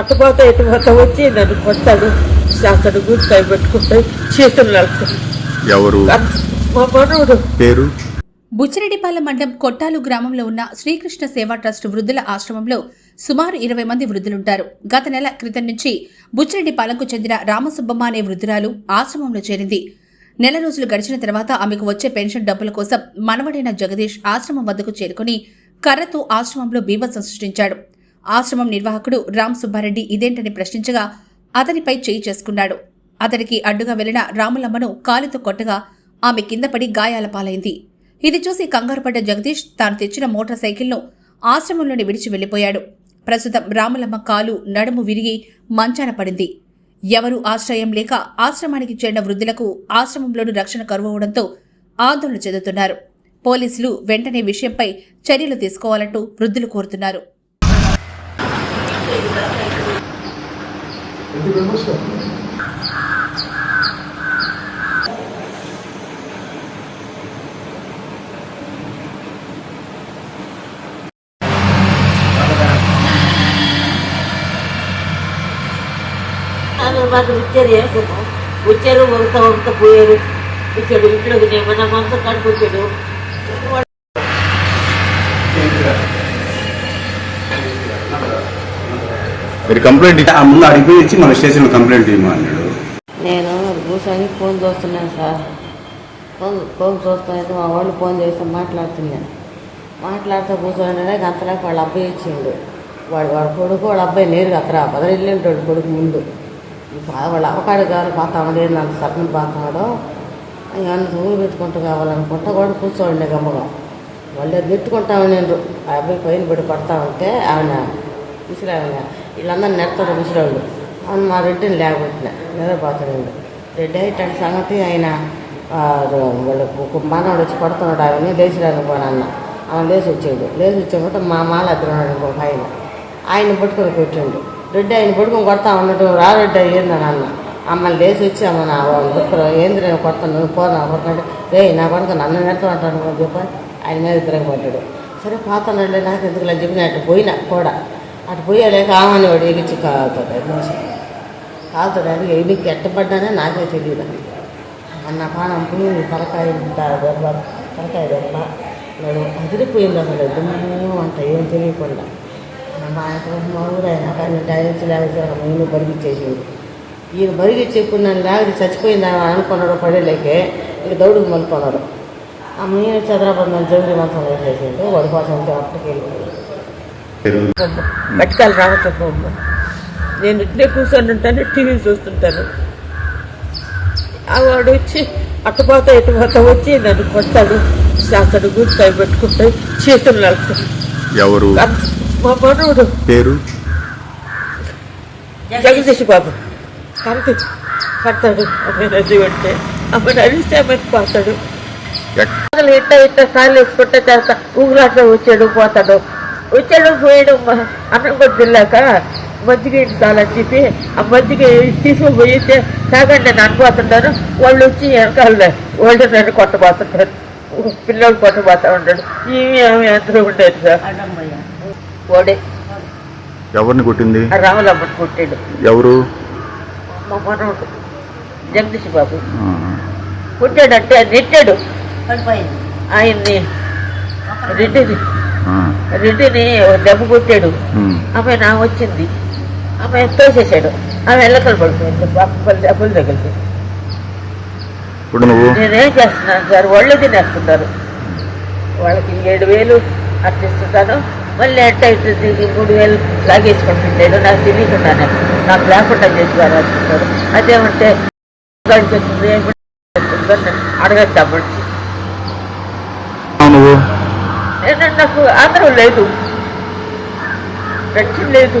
అట్టుపోతా ఎట్టుపోతా వచ్చి నన్ను కొడతాడు చేస్తాడు గుర్తాయి పెట్టుకుంటాయి చేతులు నడుపుతాడు. ఎవరు? మా మనవుడు. పేరు? బుచ్చిరెడ్డిపాలెం మండలం కొట్టాలు గ్రామంలో ఉన్న శ్రీకృష్ణ సేవా ట్రస్ట్ వృద్ధుల ఆశ్రమంలో సుమారు ఇరవై మంది వృద్ధులుంటారు. గత నెల క్రితం నుంచి బుచ్చిరెడ్డిపాలెంకు చెందిన రామసుబ్బమ్మ అనే వృద్ధురాలు ఆశ్రమంలో చేరింది. నెల రోజులు గడిచిన తర్వాత ఆమెకు వచ్చే పెన్షన్ డబ్బుల కోసం మనవడైన జగదీష్ ఆశ్రమం వద్దకు చేరుకుని కర్రతో ఆశ్రమంలో బీభత్సం సృష్టించాడు. ఆశ్రమం నిర్వాహకుడు రామ్ సుబ్బారెడ్డి ఇదేంటని ప్రశ్నించగా అతనిపై చేయి చేసుకున్నాడు. అతనికి అడ్డుగా వెళ్ళిన రాములమ్మను కాలితో కొట్టగా ఆమె కింద పడి గాయాల పాలైంది. ఇది చూసి కంగారుపడ్డ జగదీష్ తాను తెచ్చిన మోటార్ సైకిల్ను ఆశ్రమంలోని విడిచి వెళ్ళిపోయాడు ప్రస్తుతం రాములమ్మ కాలు నడుము విరిగి మంచాన పడింది. ఎవరు ఆశ్రయం లేక ఆశ్రమానికి చేరిన వృద్ధులకు ఆశ్రమంలోని రక్షణ కరువవడంతో ఆందోళన చెందుతున్నారు. పోలీసులు వెంటనే విషయంపై చర్యలు తీసుకోవాలంటూ వృద్ధులు కోరుతున్నారు. ఆమె మాకు ఇచ్చారు ఏం సుఖం వచ్చారు వంత వంత పోయారు వచ్చాడు ఇంట్లోకి ఏమన్నా మనసు కడుకొచ్చాడు మీరు కంప్లైంట్ ఇచ్చి- ముందు అడిగి ఇచ్చి మన స్టేషన్లో కంప్లైంట్ ఇవ్వమన్నాడు నేను కూర్చొని ఫోన్ చూస్తున్నాను సార్. ఫోన్ ఫోన్ చూస్తున్నాను మా వాళ్ళు ఫోన్ చేస్తే మాట్లాడుతున్నాను మాట్లాడుతూ కూర్చోనే గంతలేక వాళ్ళ అబ్బాయి ఇచ్చిండు. వాడు వాడు కొడుకు వాళ్ళ అబ్బాయి నేరుగా అత్తరా పదరెళ్ళింటాడు కొడుకు ముందు. ఇప్పుడు వాళ్ళ అవకాడు కావాలి పోతాడు నన్ను అంత సగం పోతాడో ఏమన్నా ఊరు పెట్టుకుంటూ కావాలనుకుంటా కూడా కూర్చోండి గమ్మగా. వాళ్ళు అది పెట్టుకుంటామని నేను ఆ అబ్బాయి పైన పడి పడతా ఉంటే ఆయన విసిరావిన వీళ్ళందరూ నెడతాడు విసిరాళ్ళు అవును మా రెడ్డిని లేకపోతున్నా నిద్రపోతున్నాడు రెడ్డి అయ్యేటంటే సంగతి ఆయన వాళ్ళకు ఒక మనవాడు వచ్చి పడుతున్నాడు ఆయన లేచిరాను పోనన్న ఆయన లేచి వచ్చాడు లేచి వచ్చామంటే మా మాల ఎదురున్నాడు ఇంకొక ఆయన. ఆయన పట్టుకొని కూర్చుండు. రెడ్డి ఆయన పట్టుకొని కొడతా ఉన్నాడు రా రెడ్డి ఏందని అన్న. అమ్మని లేచి వచ్చి అమ్మ నా దుఃఖం ఏంది నేను కొడతాను పోనా కొట్టినాడు రే నా కొడుకు నన్ను నెడతా అంటాను ఆయన మీద ఇద్దరం పడ్డాడు సరే పాత నాకు ఎందుకు ఇలా చెప్పిన పోయినా కూడా. అటు పోయలేక ఆమని వాడు ఎగిచ్చి కాలుతుంది మనిషి కాలుతాడు ఎనికి ఎట్టబడ్డానే నాకే తెలియదు. అన్న పానం పోయింది తలకాయ దెబ్బ తలకాయ దెబ్బ. నేను అదిరిపోయింది అసలు దుమ్ము అంట ఏం తెలియకుండా. మా ఆయన కానీ డైరెక్ట్ లేకపోతే నేను బరిగిచ్చేసింది. ఈయన బరిగిచ్చేప్పుడు నన్ను లేకపోతే చచ్చిపోయింది అని అనుకున్నాడు పడేలేకే ఇక దౌడుకు మలుకున్నాడు ఆ మీద చంద్రబంధం నన్ను మంచం వేసేసిండు వాడి కోసం అప్పటికి వెళ్ళిపోయింది పేరు పట్టుకాలు రామచంద్రమ్మ నేను ఇట్లే కూర్చొని ఉంటాను టీవీ చూస్తుంటాను. వాడు వచ్చి అట్టుపోతా ఎట్టుపోతా వచ్చి నన్ను కొడతాడు. చేస్తాడు గుర్తాయి పెట్టుకుంటాయి చేతులు నడుపుతాడు ఎవరు? మా మనవుడు. పేరు? జగదీష్ బాబు. కరెక్ట్ కడతాడు అమ్మాయి నది అంటే అమ్మాయి నడిస్తే అమ్మాయికి పోతాడు. ఇట్ట ఇట్ట సార్లు వేసుకుంటే చేస్తా ఊగులాట్లో వచ్చాడు పోతాడు. వచ్చాడు పోయాడు అన్నం కూడా తిన్నాక మజ్జిగ ఇంటి చాలని చెప్పి ఆ మజ్జిగ తీసుకుని పోయితే తాగండి నేను అనుకోతుంటాను వాళ్ళు వచ్చి వెనకాల వాళ్ళు నన్ను కొట్టబోతుంటారు. పిల్లలు కొట్టబోతా ఉంటాడు ఏమి అందరూ ఉండేది సార్. ఓడే ఎవరిని కొట్టింది? రామలమ్మని కొట్టాడు. ఎవరు? మా మనవడు జగదీష్ బాబు. కొట్టాడంటే నెట్టాడు. ఆయన్ని రెడ్డిని ఒక దెబ్బ కొట్టాడు. ఆమె నా వచ్చింది. ఆమె తోసేసాడు. ఆమె ఎల్లకలు పడిపోయింది. పక్కల దెబ్బలు తగిలింది ఇప్పుడు నువ్వు? నేనేం చేస్తున్నాను సార్ వాళ్ళు తినేస్తున్నారు. వాళ్ళకి ఏడు వేలు అర్పిస్తున్నాను మళ్ళీ ఎట్ట అవుతుంది మూడు వేలు లాగేసుకుంటున్నాడు నాకు తెలియకుండానే. నాకు లేకుండా చేసి వారు అంటున్నారు అదేమంటే నువ్వు? నేను నాకు ఆధారం లేదు రక్షణ లేదు